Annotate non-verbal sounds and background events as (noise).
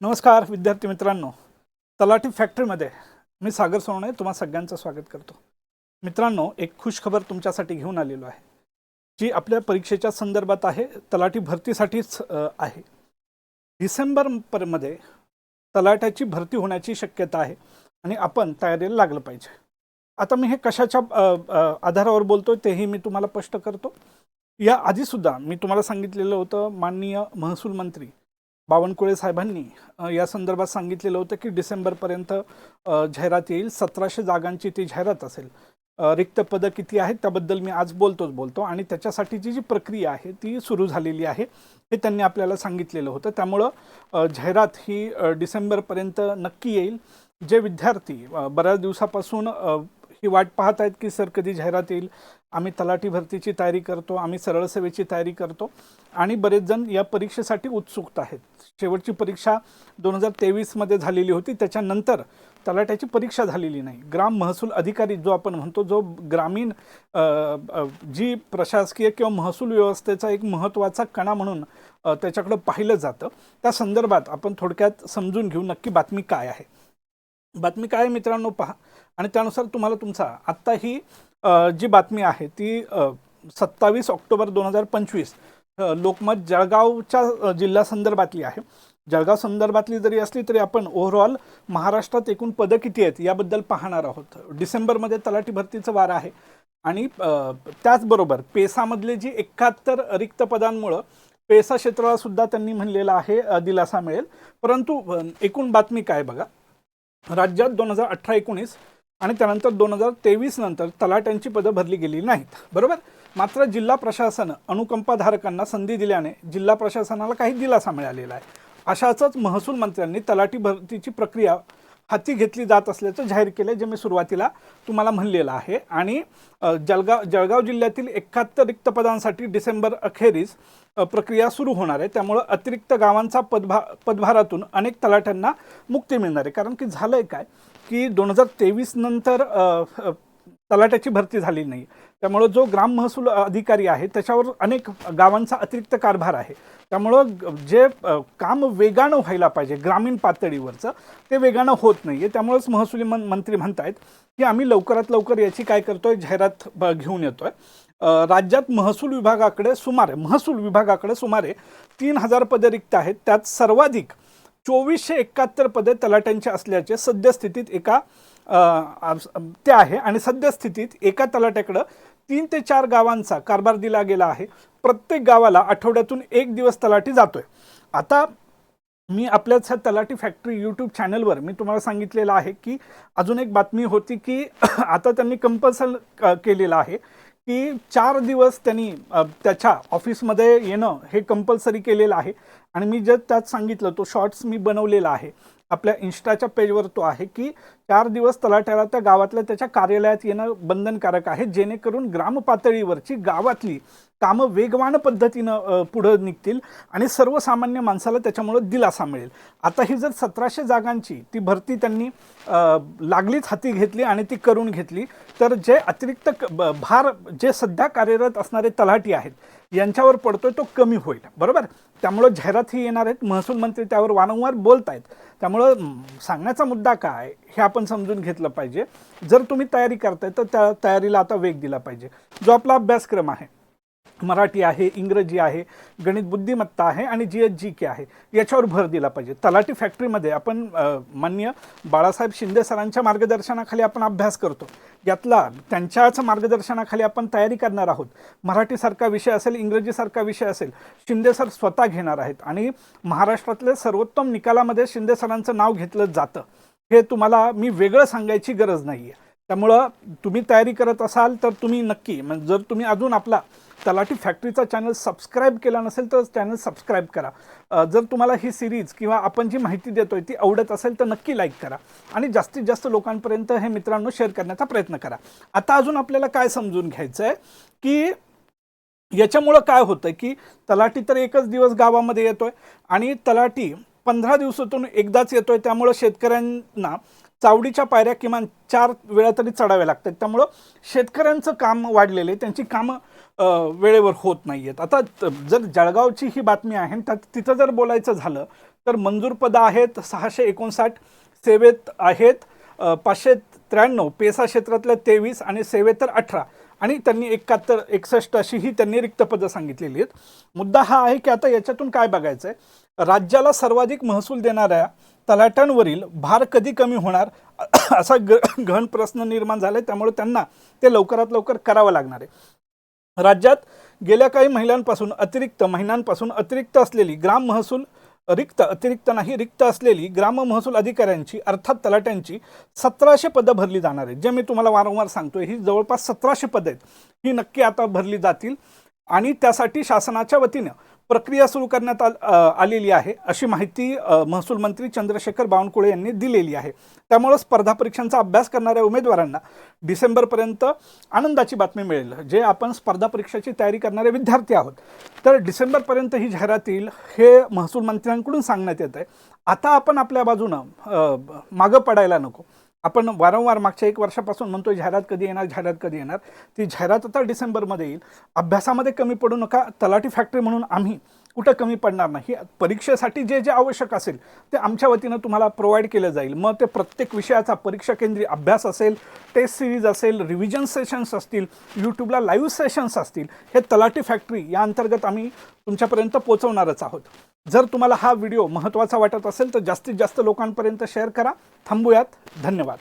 नमस्कार विद्यार्थी मित्रांनो. तलाठी फॅक्टरीमध्ये मी सागर सोनवणे तुम्हा सगळ्यांचं स्वागत करतो. मित्रांनो एक खुश खबर तुमच्यासाठी घेऊन आलेलो आहे जी आपल्या परीक्षेच्या संदर्भात आहे तलाठी भरतीसाठीच आहे. डिसेंबरमध्ये तलाट्याची भरती होण्याची शक्यता आहे आणि आपण तयारीला लागलं पाहिजे. आता मी हे कशाच्या आधारावर बोलतो तेही मी तुम्हाला स्पष्ट करतो. या आधीसुद्धा मी तुम्हाला सांगितलेलं होतं माननीय महसूल मंत्री बावनकुळे साहेबांनी या संदर्भात सांगितलेलं होतं की डिसेंबरपर्यंत जाहिरात येईल. सतराशे जागांची ती जाहिरात असेल. रिक्त पदं किती आहेत त्याबद्दल मी आज बोलतोच बोलतो. आणि त्याच्यासाठीची जी प्रक्रिया आहे ती सुरू झालेली आहे हे त्यांनी आपल्याला सांगितलेलं होतं. त्यामुळं जाहिरात ही डिसेंबरपर्यंत नक्की येईल. जे विद्यार्थी बऱ्याच दिवसापासून ही वाट पाहत आहेत की सर कधी जाहिरात येईल आम्ही तलाठी भरतीची तयारी करतो आम्ही सरळ सेवेची तयारी करतो आणि बरेच जण या परीक्षेसाठी उत्सुक आहेत. शेवटची परीक्षा दोन हजार तेवीसमध्ये झालेली होती त्याच्यानंतर तलाट्याची परीक्षा झालेली नाही. ग्राम महसूल अधिकारी जो आपण म्हणतो जो ग्रामीण जी प्रशासकीय किंवा महसूल व्यवस्थेचा एक महत्त्वाचा कणा म्हणून त्याच्याकडं पाहिलं जातं त्या संदर्भात आपण थोडक्यात समजून घेऊ नक्की बातमी काय आहे. बातमी काय आहे मित्रांनो पहा. आणि त्यानुसार तुम्हाला तुमचा आत्ता ही जी बातमी आहे ती सत्तावीस ऑक्टोबर दोन हजार पंचवीस लोकमत जळगावच्या जिल्हा संदर्भातली आहे. जळगाव संदर्भातली जरी असली तरी आपण ओव्हरऑल महाराष्ट्रात एकूण पदं किती आहेत याबद्दल पाहणार आहोत. डिसेंबरमध्ये तलाठी भरतीचं वार आहे आणि त्याचबरोबर पेसामधले जी एकाहत्तर रिक्त पदांमुळं पेसा क्षेत्राला सुद्धा त्यांनी म्हणलेलं आहे दिलासा मिळेल. परंतु एकूण बातमी काय बघा. राज्यात दोन हजार अठरा एकोणीस आणि त्यानंतर दोन हजार तेवीस नंतर तलाट्यांची पदं भरली गेली नाहीत. बरोबर? मात्र जिल्हा प्रशासन अनुकंपाधारकांना संधी दिल्याने जिल्हा प्रशासनाला काही दिलासा मिळालेला आहे. अशाच महसूल मंत्र्यांनी तलाठी भरतीची प्रक्रिया हाती घेतली जात असल्याचं जाहीर केलं जे मी सुरुवातीला तुम्हाला म्हणलेलं आहे. आणि जळगाव जळगाव जिल्ह्यातील एकाहत्तर रिक्त पदांसाठी डिसेंबर अखेरीस प्रक्रिया सुरू होणार आहे. त्यामुळं अतिरिक्त गावांचा पदभा पदभारातून अनेक तलाठ्यांना मुक्ती मिळणार आहे. कारण की झालं आहे काय? की दोन हजार तेवीस नंतर तलाट्याची भरती झाली नाही. त्यामुळं जो ग्राम महसूल अधिकारी आहे त्याच्यावर अनेक गावांचा अतिरिक्त कारभार आहे. त्यामुळं जे काम वेगानं व्हायला पाहिजे ग्रामीण पातळीवरचं ते वेगानं होत नाही आहे त्यामुळंच महसुली मन मंत्री म्हणतायत की आम्ही लवकरात लवकर याची काय करतोय जाहिरात ब- घेऊन येतोय. आहे राज्यात महसूल विभागाकडे सुमारे महसूल विभागाकडे सुमारे तीन हजार पदे रिक्त आहेत. त्यात सर्वाधिक चोवीसशे एकाहत्तर पदे तलाट्यांची असल्याचे सद्यस्थितीत एका ते आहे. आणि सद्यस्थितीत एका तलाट्याकडं तीन ते चार गावांचा कारभार दिला गेला आहे. प्रत्येक गावाला आठवड्यातून एक दिवस तलाठी जातोय. आता मी आपल्याच ह्या तलाठी फॅक्टरी यूट्यूब चॅनलवर मी तुम्हाला सांगितलेलं आहे की अजून एक बातमी होती की (clears throat) आता त्यांनी कंपल्सन केलेलं आहे की चार दिवस त्यांनी त्याच्या ऑफिसमध्ये येणं हे कंपल्सरी केलेलं आहे. आणि मी जे त्यात सांगितलं तो शॉर्ट्स मी बनवलेला आहे. आपल्या इन्स्टाच्या पेजवर तो आहे की चार दिवस तलाट्याला त्या गावातल्या त्याच्या कार्यालयात येणं बंधनकारक आहे. जेणेकरून ग्रामपातळीवरची गावातली कामं वेगवान पद्धतीनं पुढं निघतील आणि सर्वसामान्य माणसाला त्याच्यामुळं दिलासा मिळेल. आता ही जर सतराशे जागांची ती भरती त्यांनी लागलीच हाती घेतली आणि ती करून घेतली तर जे अतिरिक्त क- ब- भार जे सध्या कार्यरत असणारे तलाठी आहेत यांच्यावर पडतोय तो कमी होईल. बरोबर? त्यामुळं जाहिरात ही येणार आहेत. महसूल मंत्री त्यावर वारंवार बोलत आहेत त्यामुळं सांगण्याचा मुद्दा काय हे आपण समजून घेतलं पाहिजे. जर तुम्ही तयारी करताय तर त्या तयारीला आता वेग दिला पाहिजे. जो आपला अभ्यासक्रम आहे मराठी आहे इंग्रजी आहे गणित बुद्धिमत्ता आहे आणि जी एच जी के आहे. याच्यावर भर दिला पाहिजे. तलाठी फॅक्टरीमध्ये आपण मान्य बाळासाहेब शिंदे सरांच्या मार्गदर्शनाखाली आपण अभ्यास करतो. यातला त्यांच्याच मार्गदर्शनाखाली आपण तयारी करणार आहोत. मराठीसारखा विषय असेल इंग्रजीसारखा विषय असेल शिंदे सर स्वतः घेणार आहेत. आणि महाराष्ट्रातल्या सर्वोत्तम निकालामध्ये शिंदे सरांचं नाव घेतलं जातं. हे तुम्हाला मी वेगळं सांगायची गरज नाही आहे त्यामुळं तुम्ही तयारी करत असाल तर तुम्ही नक्की म्हणजे जर तुम्ही अजून आपला तलाठी फॅक्टरीचा चॅनल सबस्क्राईब केला नसेल तर चॅनल सबस्क्राईब करा. जर तुम्हाला ही सिरीज किंवा आपण जी माहिती देतो आहे ती आवडत असेल तर नक्की लाईक करा आणि जास्तीत जास्त लोकांपर्यंत हे मित्रांनो शेअर करण्याचा प्रयत्न करा. आता अजून आपल्याला काय समजून घ्यायचं आहे की याच्यामुळं काय होतं की तलाठी तर एकच दिवस गावामध्ये येतो आहे आणि तलाठी पंधरा दिवसातून एकदाच येतो आहे त्यामुळं शेतकऱ्यांना चावडीच्या पायऱ्या किमान चार वेळा तरी चढाव्या लागतात. त्यामुळं शेतकऱ्यांचं काम वाढलेलं आहे. त्यांची कामं वेळेवर होत नाही आहेत आता जर जळगावची ही बातमी आहे तर तिथं जर बोलायचं झालं तर मंजूर पदं आहेत सहाशे एकोणसाठ सेवेत आहेत पाचशे त्र्याण्णव पेसा क्षेत्रातल्या तेवीस आणि सेवेतर अठरा. आणि त्यांनी एकाहत्तर एकसष्ट अशी ही त्यांनी रिक्त पदं सांगितलेली आहेत. मुद्दा हा आहे की आता याच्यातून काय बघायचं आहे राज्याला सर्वाधिक महसूल देणाऱ्या तलाट्यांवरील भार कधी कमी होणार (coughs) असा ग गहन प्रश्न निर्माण झाला त्यामुळे त्यांना ते लवकरात लवकर करावं लागणार आहे. राज्यात गेल्या काही महिन्यांपासून अतिरिक्त महिन्यांपासून अतिरिक्त असलेली ग्राम महसूल रिक्त अतिरिक्त नाही रिक्त असलेली ग्राम महसूल अधिकाऱ्यांची अर्थात तलाट्यांची सतराशे पदं भरली जाणार आहेत. जे मी तुम्हाला वारंवार सांगतोय ही जवळपास सतराशे पदं आहेत. ही नक्की आता भरली जातील आणि त्यासाठी शासनाच्या वतीनं प्रक्रिया सुरू करण्यात आलेली आहे अशी माहिती महसूल मंत्री चंद्रशेखर बावनकुळे यांनी दिलेली आहे. त्यामुळं स्पर्धा परीक्षांचा अभ्यास करणाऱ्या उमेदवारांना डिसेंबरपर्यंत आनंदाची बातमी मिळेल जे आपण स्पर्धा परीक्षेची तयारी करणारे विद्यार्थी आहोत. तर डिसेंबरपर्यंत ही जाहिरात येईल हे महसूल मंत्र्यांकडून सांगण्यात येत आहे आता आपण आपल्या बाजूनं मागं पडायला नको. आपण वारंवार मागच्या एक वर्षापासून म्हणतोय जाहिरात कधी येणार जाहिरात कधी येणार? ती जाहिरात आता डिसेंबरमध्ये येईल. अभ्यासामध्ये कमी पडू नका. तलाठी फॅक्टरी म्हणून आम्ही कुठं कमी पडणार नाही. परीक्षेसाठी जे जे आवश्यक असेल ते आमच्या वतीनं तुम्हाला प्रोव्हाइड केलं जाईल. मग ते प्रत्येक विषयाचा परीक्षा केंद्रीय अभ्यास असेल टेस्ट सिरीज असेल रिव्हिजन सेशन्स असतील यूट्यूबला लाईव्ह सेशन्स असतील हे तलाठी फॅक्टरी या अंतर्गत आम्ही तुमच्यापर्यंत पोहोचवणारच आहोत. जर तुम्हाला हा व्हिडिओ महत्त्वाचा वाटत असेल तर जास्तीत जास्त लोकांपर्यंत शेअर करा. थांबूयात. धन्यवाद.